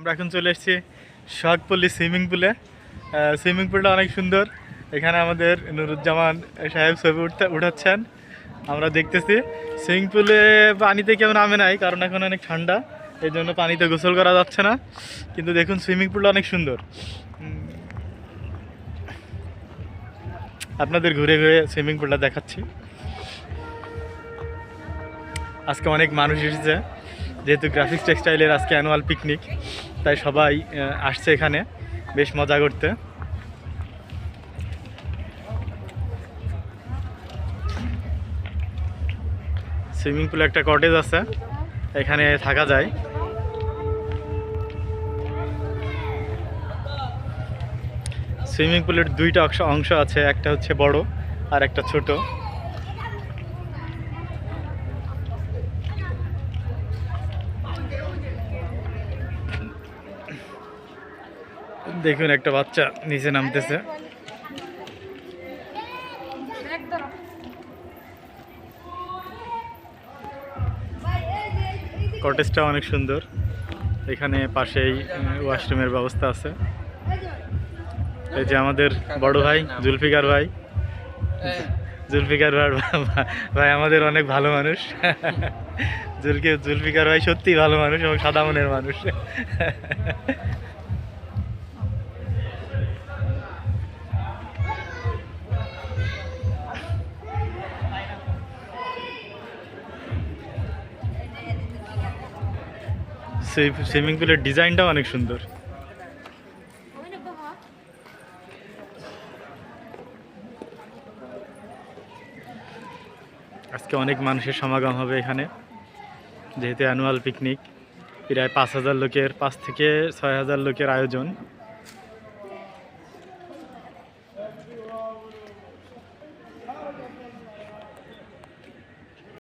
আমরা এখন চলে এসেছি সোহাগপল্লী সুইমিং পুলে। সুইমিং পুলটা অনেক সুন্দর। এখানে আমাদের নুরুজ্জামান সাহেব ছবি উঠতে উঠাচ্ছেন। আমরা দেখতেছি, সুইমিং পুলে পানিতে কেউ নামে নাই, কারণ এখন অনেক ঠান্ডা এই জন্য পানিতে গোসল করা যাচ্ছে না। কিন্তু দেখুন, সুইমিং পুলটা অনেক সুন্দর। আপনাদের ঘুরে ঘুরে সুইমিং পুলটা দেখাচ্ছি। আজকে অনেক মানুষ এসেছে। যেহেতু গ্রাফিক্স টেক্সটাইলের আজকে অ্যানুয়াল পিকনিক তাই সবাই আসছে এখানে, বেশ মজা করতে। সুইমিং পুলে একটা কটেজ আছে, এখানে থাকা যায়। সুইমিং পুলের দুইটা অংশ আছে, একটা হচ্ছে বড় আর একটা ছোট। দেখুন, একটা বাচ্চা নিচে নামতেছে। কটেজটা অনেক সুন্দর। এখানে পাশেই ওয়াশরুমের ব্যবস্থা আছে। এই যে আমাদের বড় ভাই, জুলফিকার ভাই। জুলফিকার ভাই ভাই আমাদের অনেক ভালো মানুষ। জুলকে জুলফিকার ভাই সত্যিই ভালো মানুষ এবং সাদা মনের মানুষ। সুইমিং পুলের ডিজাইনটাও অনেক সুন্দর। আজকে অনেক মানুষের সমাগম হবে এখানে। যেহেতু অ্যানুয়াল পিকনিক প্রায় পাঁচ হাজার লোকের, পাঁচ থেকে ছয় হাজার লোকের আয়োজন।